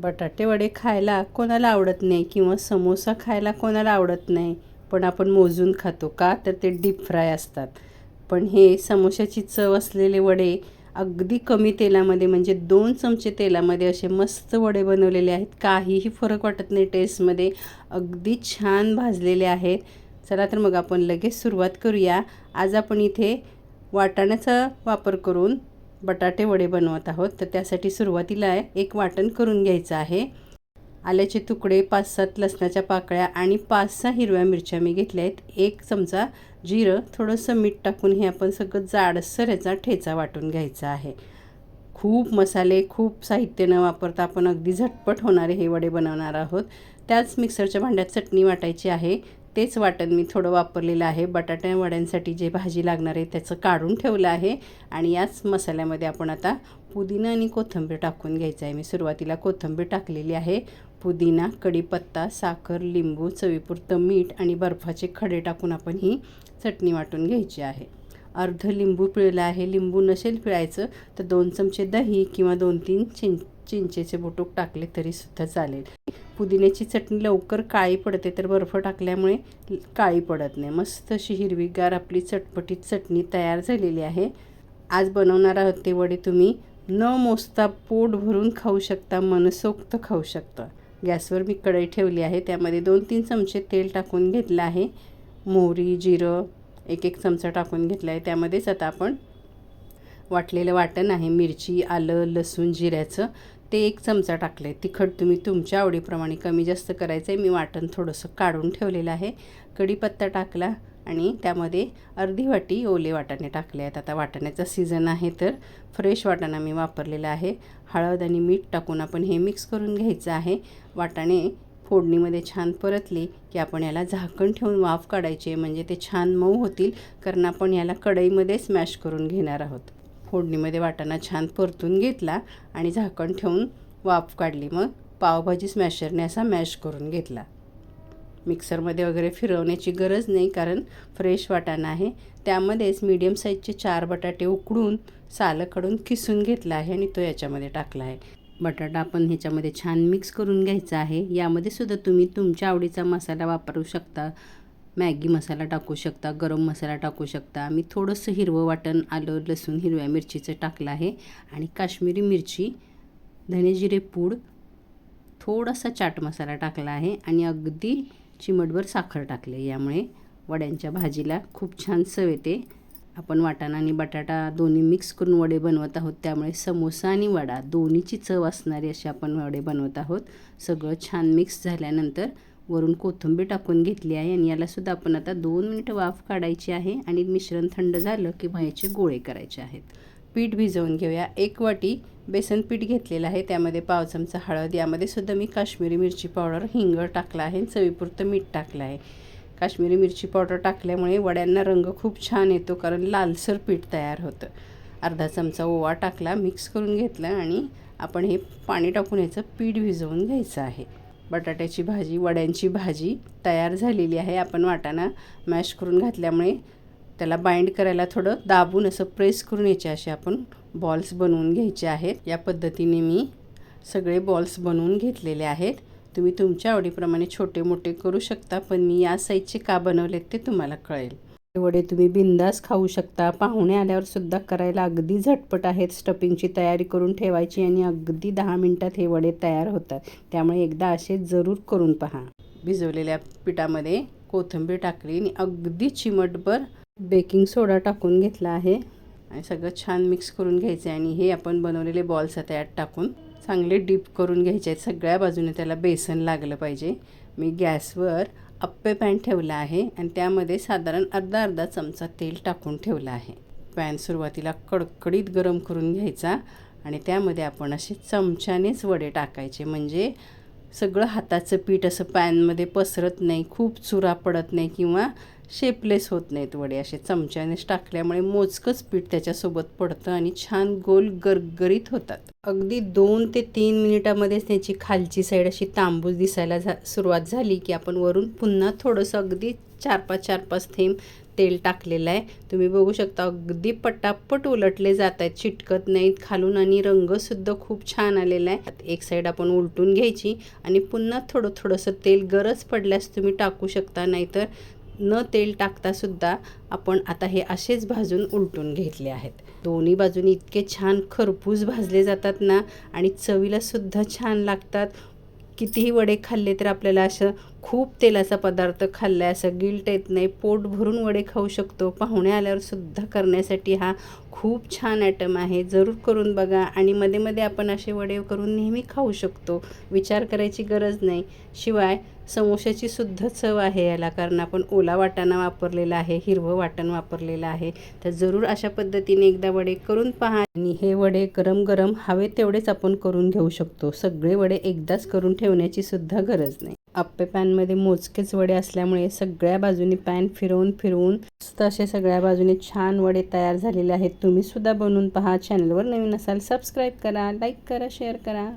बटाटे वडे खायला कोणाला आवडत नाही किंवा समोसा खायला कोणाला आवडत नाही पण आपण मोजून खातो का? तर ते डीप फ्राय असतात. पण हे समोशाची चव असलेले वडे अगदी कमी तेलामध्ये म्हणजे दोन चमचे तेलामध्ये असे मस्त वडे बनवलेले आहेत. काहीही फरक वाटत नाही टेस्टमध्ये अगदी छान भाजलेले आहेत. चला तर मग आपण लगेच सुरुवात करूया. आज आपण इथे वाटाण्याचा वापर करून बटाटे वडे बनवत आहोत. तर त्यासाठी सुरुवातीला एक वाटण करून घ्यायचं आहे. आल्याचे तुकडे पाच सात लसणाच्या पाकळ्या आणि पाच सहा हिरव्या मिरच्या मी घेतल्या आहेत. एक चमचा जिरं थोडंसं मीठ टाकून हे आपण सगळं जाडसर याचा ठेचा वाटून घ्यायचा आहे. खूप मसाले खूप साहित्य न वापरता आपण अगदी झटपट होणारे हे वडे बनवणार आहोत. त्याच मिक्सरच्या भांड्यात चटणी वाटायची आहे. तेच वाटण मी थोडं वापरलेलं आहे. बटाट्या वड्यांसाठी जे भाजी लागणार आहे त्याचं काढून ठेवलं आहे. आणि याच मसाल्यामध्ये आपण आता पुदिना आणि कोथिंबीर टाकून घ्यायचं आहे. मी सुरुवातीला कोथिंबीर टाकलेली आहे. पुदिना कढीपत्ता साखर लिंबू चवीपुरतं मीठ आणि बर्फाचे खडे टाकून आपण ही चटणी वाटून घ्यायची आहे. अर्ध लिंबू पिळलं आहे. लिंबू नसेल पिळायचं तर दोन चमचे दही किंवा दोन तीन चिं चिंचेचे बोटूक टाकले तरीसुद्धा चालेल. पुदिन्याची चटणी लवकर काळी पडते तर बर्फ टाकल्यामुळे काळी पडत नाही. मस्त अशी हिरवीगार आपली चटपटीत चटणी तयार झालेली आहे. आज बनवणार आहोत ते वडे तुम्ही. न मोजता पोट भरून खाऊ शकता मनसोक्त खाऊ शकता. गॅसवर मी कढई ठेवली आहे. त्यामध्ये दोन तीन चमचे तेल टाकून घेतलं आहे. मोहरी जिरं एक एक चमचा टाकून घेतला आहे. त्यामध्येच आता आपण वाटलेलं वाटण आहे. मिरची आलं लसूण जिऱ्याचं. ते एक चमचा टाकलं आहे तिखट तुम्ही तुमच्या आवडीप्रमाणे कमी जास्त करायचं आहे मी वाटण थोडंसं काढून ठेवलेलं आहे. कढीपत्ता टाकला आणि त्यामध्ये अर्धी वाटी ओले वाटाणे टाकले आहेत. आता वाटाण्याचा सीझन आहे तर फ्रेश वाटाणा मी वापरलेला आहे. हळद आणि मीठ टाकून आपण हे मिक्स करून घ्यायचं आहे. वाटाणे फोडणीमध्ये छान परतली की आपण याला झाकण ठेवून वाफ काढायचे. म्हणजे ते छान मऊ होतील कारण आपण याला कढईमध्ये स्मॅश करून घेणार आहोत. फोडणीमध्ये वाटाणा छान परतून घेतला आणि झाकण ठेवून वाफ काढली. मग पावभाजी स्मॅशरने असा मॅश करून घेतला. मिक्सरमध्ये वगैरे फिरवण्याची गरज नाही कारण फ्रेश वाटाणा आहे. त्यामध्येच मीडियम साईजचे चार बटाटे उकडून सालं काढून किसून घेतला आहे आणि तो याच्यामध्ये टाकला आहे. बटाटा आपण ह्याच्यामध्ये छान मिक्स करून घ्यायचा आहे. यामध्ये सुद्धा तुम्ही तुमच्या आवडीचा मसाला वापरू शकता. मॅगी मसाला टाकू शकता गरम मसाला टाकू शकता. मी थोडंसं हिरवं वाटण आलं लसूण हिरव्या मिरचीचं टाकलं आहे. आणि काश्मीरी मिरची धनेजिरे पूड थोडासा चाट मसाला टाकला आहे. आणि अगदी चिमटभर साखर टाकले यामुळे वड्यांच्या भाजीला खूप छान चव येते. आपण वाटाणा आणि बटाटा दोन्ही मिक्स करून वडे बनवत आहोत. त्यामुळे समोसा आणि वडा दोन्हीची चव असणारी असे आपण वडे बनवत आहोत. सगळं छान मिक्स झाल्यानंतर वरून कोथिंबीर टाकून घेतली आहे आणि यालासुद्धा आपण आता दोन मिनटं वाफ काढायची आहे आणि मिश्रण थंड झालं की याचे गोळे करायचे आहेत. पीठ भिजवून घेऊया. एक वाटी बेसन पीठ घेतलेलं आहे. त्यामध्ये पाव चमचा हळद यामध्ये सुद्धा मी काश्मीरी मिरची पावडर हिंग टाकला आहे चवीपुरतं मीठ टाकलं आहे. काश्मीरी मिरची पावडर टाकल्यामुळे वड्यांना रंग खूप छान येतो कारण लालसर पीठ तयार होतं. अर्धा चमचा ओवा टाकला मिक्स करून घेतला आणि आपण हे पाणी टाकून याचं पीठ भिजवून घ्यायचं आहे. बटाट्याची भाजी वड्यांची भाजी तयार झालेली आहे. आपण वाटाणा मॅश करून घातल्यामुळे त्याला बाइंड करायला थोडं दाबून असं प्रेस करून याचे असे आपण बॉल्स बनवून घ्यायचे आहेत. या पद्धतीने मी सगळे बॉल्स बनवून घेतलेले आहेत. तुम्ही तुमच्या आवडीप्रमाणे छोटे मोठे करू शकता पण मी या साईजचे का बनवलेत ते तुम्हाला कळेल. वडे तुम्ही बिंदास खाऊ शकता. पाहुणे आल्यावर सुद्धा करायला अगदी झटपट आहेत. स्टफिंगची तयारी करून ठेवायची आणि अगदी दहा मिनटात हे वडे तयार होतात. त्यामुळे एकदा असे जरूर करून पहा. भिजवलेल्या पिठामध्ये कोथिंबीर टाकली आणि अगदी चिमटभर बेकिंग सोडा टाकून घेतला आहे. आणि सगळं छान मिक्स करून घ्यायचं आहे आणि हे आपण बनवलेले बॉल्स आता यात टाकून चांगले डीप करून घ्यायचे आहेत सगळ्या बाजूने त्याला बेसन लागलं पाहिजे. मी गॅसवर अप्पे पॅन ठेवला आहे आणि त्यामध्ये साधारण अर्धा अर्धा चमचा तेल टाकून ठेवला आहे. पॅन सुरुवातीला कडकडीत गरम करून घ्यायचा आणि त्यामध्ये आपण असे चमच्यानेच वडे टाकायचे. म्हणजे सगळं हाताचं पीठ असं पॅनमध्ये पसरत नाही खूप चुरा पडत नाही किंवा शेपलेस होत नाहीत वडे. असे चमच्यानेच टाकल्यामुळे मोजकंच पीठ त्याच्यासोबत पडतं आणि छान गोल गरगरीत होतात. अगदी दोन ते तीन मिनिटामध्येच त्याची खालची साईड अशी तांबूस दिसायला झा सुरुवात झाली की आपण वरून पुन्हा थोडंसं अगदी चार पाच चार पाच थेंब तेल टाकलेलं आहे. तुम्ही बघू शकता अगदी पटापट उलटले जात आहेत. चिटकत नाहीत खालून आणि रंगसुद्धा खूप छान आलेला आहे. एक साईड आपण उलटून घ्यायची आणि पुन्हा थोडं थोडंसं तेल गरज पडल्यास तुम्ही टाकू शकता. नाहीतर न तेल टाकतासुद्धा आपण आता हे असेच भाजून उलटून घेतले आहेत. दोन्ही बाजूनी इतके छान खरपूस भाजले जातात ना आणि चवीला सुद्धा छान लागतात. कितीही वडे खाल्ले तर आपल्याला असं खूप तेलाचा पदार्थ खाल्ला असं गिल्ट येत नाही. पोट भरून वडे खाऊ शकतो. पाहुणे आल्यावर सुद्धा करण्यासाठी हा खूप छान आयटम आहे. जरूर करून बघा. आणि मध्ये मध्ये आपण असे वडे करून नेहमी खाऊ शकतो. विचार करायची गरज नाही. शिवाय समोशाची सुद्धा चव आहे याला. कारण आपण ओला वाटाणा वापरलेला आहे हिरवं वाटण वापरलेलं आहे. तर जरूर अशा पद्धतीने एकदा वडे करून पहा. आणि हे वडे गरम गरम हवे तेवढेच आपण करून घेऊ शकतो. सगळे वडे एकदाच करून ठेवण्याची सुद्धा गरज नाही. आप्पे पॅनमध्ये मोजकेच वडे असल्यामुळे सगळ्या बाजूनी पॅन फिरवून फिरवून मस्त असे सगळ्या बाजूने छान वडे तयार झालेले आहेत. तुम्ही सुद्धा बनवून पहा. चॅनलवर नवीन असाल सबस्क्राईब करा लाईक करा शेअर करा.